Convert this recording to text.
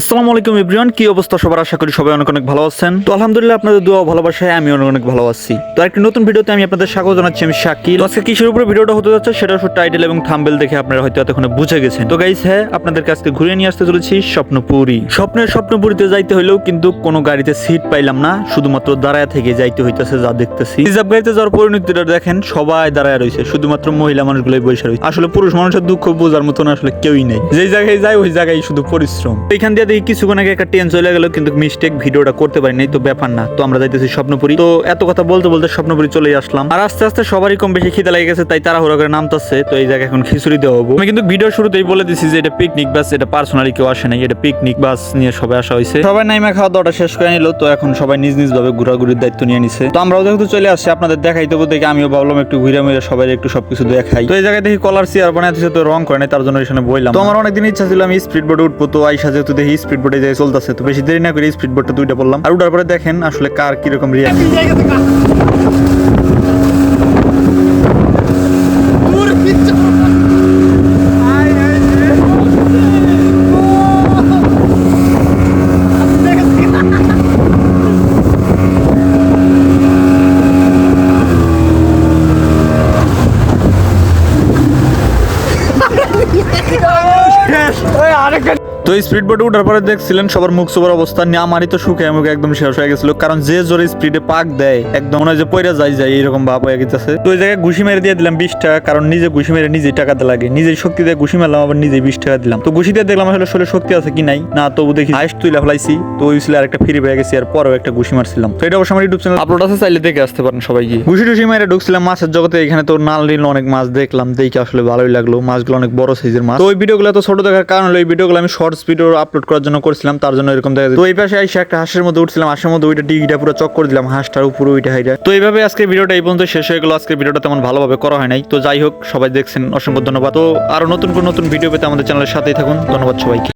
আসসালামু আলাইকুম এভরিওয়ান, কি অবস্থা সবার? আশা করি সবাই অনেক অনেক ভালো আছেন। তো আলহামদুলিল্লাহ আপনাদের দোয়া ভালোবাসায় আমি অনেক অনেক ভালো আছি। তো একটি নতুন ভিডিওতে আমি আপনাদের স্বাগত জানাচ্ছি, আমি শাকিল। আজকে কিসের উপরে ভিডিওটা হতে যাচ্ছে সেটা শুধু টাইটেল এবং থাম্বেল দেখে আপনারা হয়তো এতক্ষণ বুঝে গেছেন। তো গাইস হ্যাঁ আপনাদেরকে আজকে ঘুরিয়ে নিয়ে আসতে চলেছি স্বপ্নপুরী। স্বপ্নের স্বপ্নপুরীতে যাইতে হলেও কিন্তু কোনো গাড়িতে সিট পাইলাম না, শুধুমাত্র দাঁড়ায় থেকে যাইতে হইতেছে যা দেখতেছি। রিজার্ভ গাড়িতে যাওয়ার পরিণতিটা দেখেন, সবাই দাঁড়ায় রয়েছে শুধুমাত্র মহিলা মানুষগুলোই বসে রয়েছে। আসলে পুরুষ মানুষের দুঃখ বোঝার মতন আসলে কেউই নেই। যেই জায়গায় যায়, ওই জায়গায় শুধু পরিশ্রম। এখান দিয়ে দেখি কিছুক্ষণ আগে একটা ট্রেন চলে গেল, কিন্তু মিস্টেক ভিডিওটা করতে পারি নাই তো ব্যাপার না। তো আমরা যাইতেছি স্বপ্নপুরি। তো এত কথা বলতে বলতে স্বপ্নপুরি চলে আসলাম। আর আস্তে আস্তে সবারই কম বেশি খিদে লেগে গেছে, তাই তাড়াহুড়া করে নামতেছে। তো এই জায়গায় এখন খিচুড়ি দেওয়া আমি কিন্তু ভিডিও শুরুতেই বলে দিছি যে এটা পিকনিক বাস এটা পার্সোনালি কেউ আসে নাই, এটা পিকনিক বাস নিয়ে সবাই আসা হয়েছে। সবাই নাইমা খাওয়া দাওয়াটা শেষ করে নিল, তো এখন সবাই নিজ নিজ ভাবে ঘোরাঘুরির দায়িত্ব নিয়ে নিছে। তো আমরাও যেহেতু চলে আসছি, আপনাদের দেখাই দেবো, দেখে আমিও ভাবলাম একটু ঘুরে মুড়ে সবাই একটু সবকিছু দেখাই। তো এই জায়গায় দেখি কলার চেয়ার বানায় দিছে তো রং করে নাই, তার জন্য এখানে বইলাম। তো আমার অনেকদিন ইচ্ছা ছিল, আমি স্পিড বোর্ডে উঠবো, তো আইসা যেহেতু দেখি স্পিড বোর্ডে যাই চলতেছে তো বেশি দেরি না করে স্পিড বোর্ডটা দুইটা বললাম। আর উঠার পরে দেখেন আসলে কার কীরকম রিয়াক্ট তো এই স্পিড বোর্ডে উঠার পরে দেখছিলেন সবার মুখ সুবার অবস্থা নিয়ে আমারই তো সুখে মুখে একদম শেষ হয়ে গেছিল। কারণ যে জোরে স্পিডে পাক দেয় একদম মনে হয় যে পয়রা যাই যায় এরকম ভাব হয়ে গেছে। তো ওই জায়গায় ঘুষি মেরে দিয়ে দিলাম বিশ টাকা কারণ নিজে ঘুষি মেরে নিজেই টাকাতে লাগে। নিজের শক্তি দিয়ে ঘুষি মারলাম আবার নিজেই বিশ টাকা দিলাম। তো ঘুষি দিয়ে দেখলাম আসলে শরীরে শক্তি আছে কি নাই। না তবু দেখি হাইস্ট তুইলা ফেলাইছি। তো ওই ছিল আরেকটা ফ্রি পেয়ে গেছি আর পরেও একটা ঘুষি মারছিলাম। তো এটা অবশ্য আমার ইউটিউব চ্যানেল আপলোড আছে চাইলে দেখে আসতে পারেন সবাই গিয়ে ঘুষি টুসি মেরে ঢুকছিলাম মাছের জগতে এখানে তো নাল নীল অনেক মাছ দেখলাম দেখে আসলে ভালোই লাগল। মাছগুলো অনেক বড় সাইজের মাছ। তো ওই ভিডিওগুলো তো ছোট দেখার কারণ হলো এই ভিডিওগুলো আমি শর্টস ভিডিও আপলোড করার জন্য করছিলাম, তার জন্য এরকম দেখা যায়। তো এই পাশে আইসা একটা হাঁসের মধ্যে উঠছিলাম, হাঁসের মধ্যে ওইটা ডিগিটা পুরো চক করে দিলাম, হাঁসটার উপরে ওইটা হাইটা। তো এইভাবে আজকে ভিডিওটা এই পর্যন্ত শেষ হয়ে গেল। আজকে ভিডিওটা তেমন ভালোভাবে করা হয় নাই। তো যাই হোক, সবাই দেখছেন, অসংখ্য ধন্যবাদ। তো আরও নতুন কোন নতুন ভিডিও পেতে আমাদের চ্যানেলের সাথেই থাকুন। ধন্যবাদ সবাইকে।